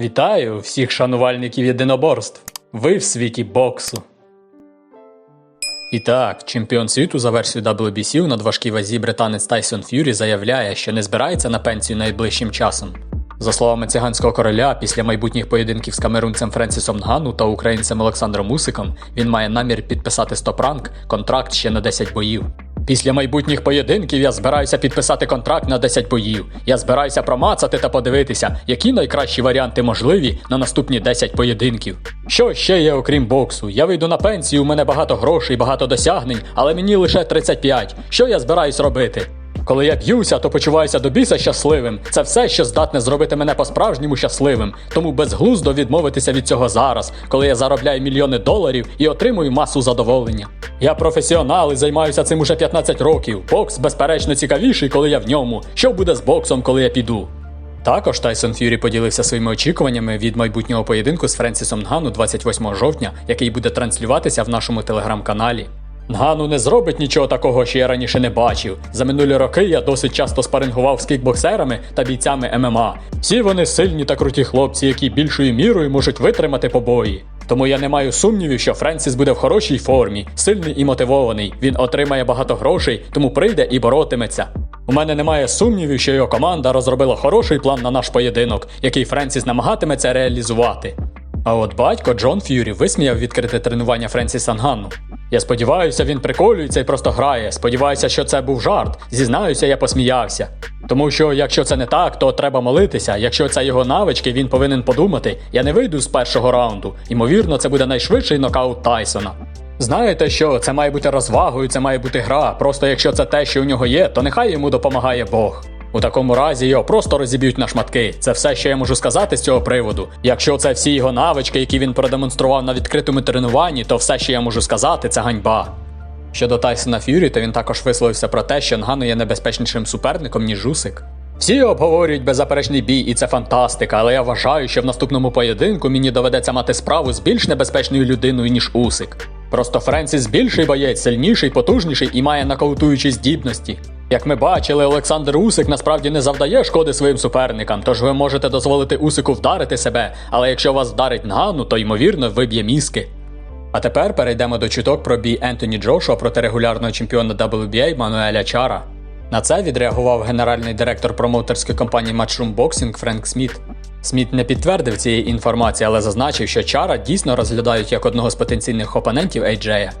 Вітаю всіх шанувальників єдиноборств. Ви в світі боксу. І так, чемпіон світу за версією WBC у надважкій вазі британець Тайсон Ф'юрі заявляє, що не збирається на пенсію найближчим часом. За словами циганського короля, після майбутніх поєдинків з камерунцем Френсісом Нгану та українцем Олександром Усиком він має намір підписати стоп-ранг контракт ще на 10 боїв. Після майбутніх поєдинків я збираюся підписати контракт на 10 боїв. Я збираюся промацати та подивитися, які найкращі варіанти можливі на наступні 10 поєдинків. Що ще є окрім боксу? Я вийду на пенсію, у мене багато грошей, багато досягнень, але мені лише 35. Що я збираюсь робити? Коли я б'юся, то почуваюся до біса щасливим. Це все, що здатне зробити мене по-справжньому щасливим. Тому безглуздо відмовитися від цього зараз, коли я заробляю мільйони доларів і отримую масу задоволення. Я професіонал і займаюся цим уже 15 років. Бокс безперечно цікавіший, коли я в ньому. Що буде з боксом, коли я піду? Також Тайсон Ф'юрі поділився своїми очікуваннями від майбутнього поєдинку з Френсісом Нгану 28 жовтня, який буде транслюватися в нашому телеграм-каналі. Нгану не зробить нічого такого, що я раніше не бачив. За минулі роки я досить часто спарингував з кікбоксерами та бійцями ММА. Всі вони сильні та круті хлопці, які більшою мірою можуть витримати побої. Тому я не маю сумнівів, що Френсіс буде в хорошій формі, сильний і мотивований. Він отримає багато грошей, тому прийде і боротиметься. У мене немає сумнівів, що його команда розробила хороший план на наш поєдинок, який Френсіс намагатиметься реалізувати. А от батько Джон Ф'юрі висміяв відкрите тренування Френсіса Нганну. Я сподіваюся, він приколюється і просто грає. Сподіваюся, що це був жарт. Зізнаюся, я посміявся. Тому що, якщо це не так, то треба молитися. Якщо це його навички, він повинен подумати: я не вийду з першого раунду. Ймовірно, це буде найшвидший нокаут Тайсона. Знаєте що, це має бути розвагою, це має бути гра. Просто якщо це те, що у нього є, то нехай йому допомагає Бог. У такому разі його просто розіб'ють на шматки. Це все, що я можу сказати з цього приводу. Якщо це всі його навички, які він продемонстрував на відкритому тренуванні, то все, що я можу сказати, це ганьба. Щодо Тайсона Ф'юрі, то він також висловився про те, що Нгану є небезпечнішим суперником, ніж Усик. Всі обговорюють беззаперечний бій, і це фантастика, але я вважаю, що в наступному поєдинку мені доведеться мати справу з більш небезпечною людиною, ніж Усик. Просто Френсіс більший боєць, сильніший, потужніший і має нокаутуючі здібності. Як ми бачили, Олександр Усик насправді не завдає шкоди своїм суперникам, тож ви можете дозволити Усику вдарити себе, але якщо вас вдарить Нгану, то ймовірно виб'є мізки. А тепер перейдемо до чуток про бій Ентоні Джошуа проти регулярного чемпіона WBA Мануеля Чара. На це відреагував генеральний директор промоутерської компанії Matchroom Boxing Френк Сміт. Сміт не підтвердив цієї інформації, але зазначив, що Чара дійсно розглядають як одного з потенційних опонентів Ейджея.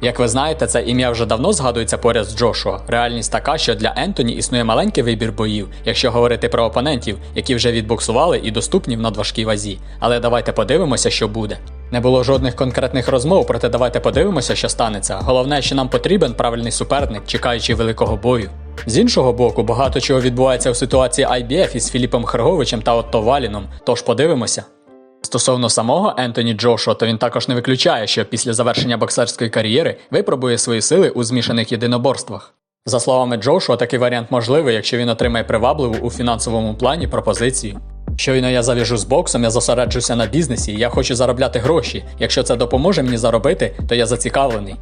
Як ви знаєте, це ім'я вже давно згадується поряд з Джошуа. Реальність така, що для Ентоні існує маленький вибір боїв, якщо говорити про опонентів, які вже відбоксували і доступні в надважкій вазі. Але давайте подивимося, що буде. Не було жодних конкретних розмов, проте давайте подивимося, що станеться. Головне, що нам потрібен правильний суперник, чекаючи великого бою. З іншого боку, багато чого відбувається у ситуації IBF із Філіпом Херговичем та Отто Валіном, тож подивимося. Стосовно самого Ентоні Джошуа, то він також не виключає, що після завершення боксерської кар'єри випробує свої сили у змішаних єдиноборствах. За словами Джошуа, такий варіант можливий, якщо він отримає привабливу у фінансовому плані пропозицію. Щойно я зав'яжу з боксом, я зосереджуся на бізнесі, я хочу заробляти гроші. Якщо це допоможе мені заробити, то я зацікавлений.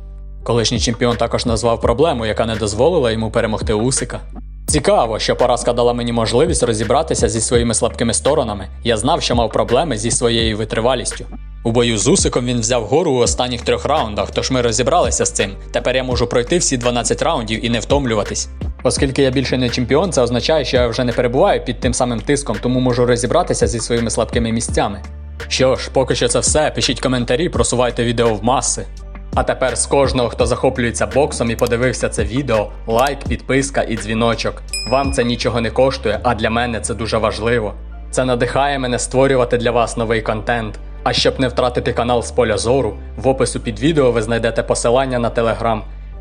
Колишній чемпіон також назвав проблему, яка не дозволила йому перемогти Усика. Цікаво, що поразка дала мені можливість розібратися зі своїми слабкими сторонами. Я знав, що мав проблеми зі своєю витривалістю. У бою з Усиком він взяв гору у останніх трьох раундах, тож ми розібралися з цим. Тепер я можу пройти всі 12 раундів і не втомлюватись. Оскільки я більше не чемпіон, це означає, що я вже не перебуваю під тим самим тиском, тому можу розібратися зі своїми слабкими місцями. Що ж, поки що це все. Пишіть коментарі, просувайте відео в маси. А тепер з кожного, хто захоплюється боксом і подивився це відео, лайк, підписка і дзвіночок. Вам це нічого не коштує, а для мене це дуже важливо. Це надихає мене створювати для вас новий контент. А щоб не втратити канал з поля зору, в опису під відео ви знайдете посилання на телеграм.